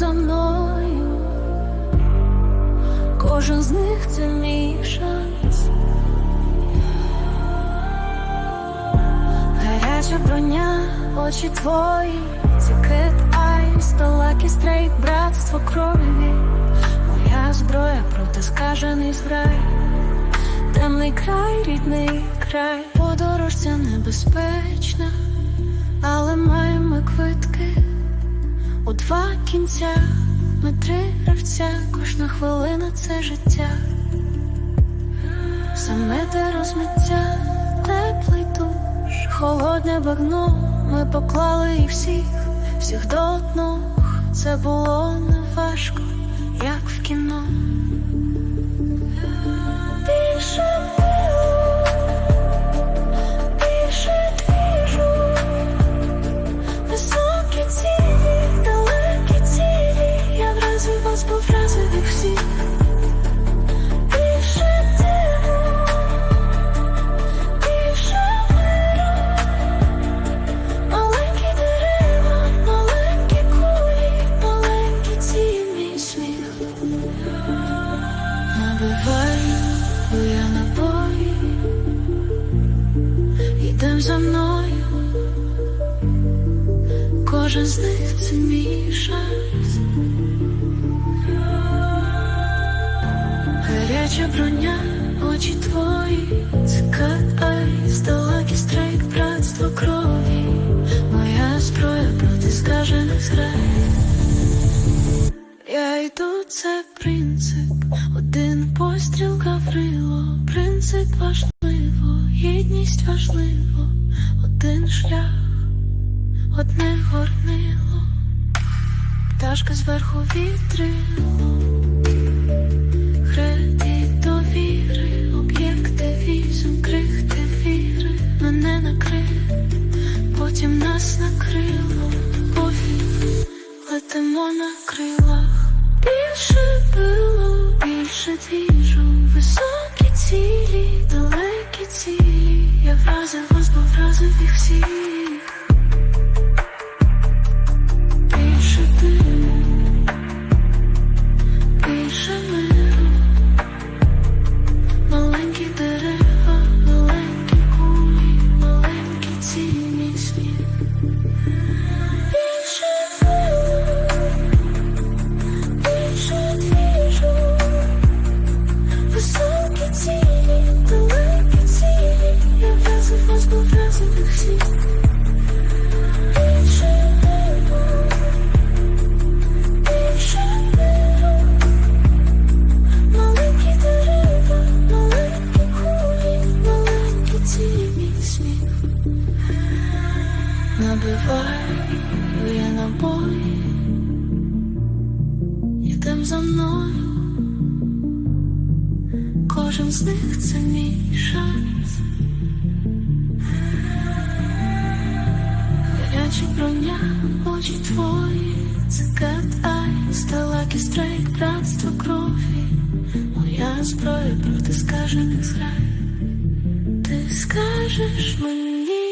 за мною, кожен з них це мій шанс, гаряча броня, очі твої, це кит айс, далекий стрейт, братство крові, моя зброя проти скажений зграй, темний край, рідний край, подорож ця небезпечна, але маємо квитки у два кінця, ми три гравця, кожна хвилина це життя. Саме те розмиття, теплий душ, холодне багно, ми поклали їх всіх, всіх до одного. Це було не важко, як в кіно. Більше за мною, кожен з них це. Гаряча броня, очі твої, це кат айс, далекий стрейк, братство крові, моя зброя проти скажених зграй. Я йду, це принцип, один постріл Гаврило, принцип важливо, гідність важливо, один шлях, одне горнило, пташка зверху вітрило. Кредит довіри, об'єкти візом, крихти віри, мене накрив, потім нас накрило, пофіг, летимо на крилах. Більше було, більше двіжу, високі цілі, далекі цілі. Вразив вас, бо вразив їх. Набиваю я набої, йдем за мною. Кожен з них це мій шанс. Гаряча броня, очі твої, це кат айс, далекий стрейк, братство крові. Моя зброя проти скажених зрай. Ти скажеш мені.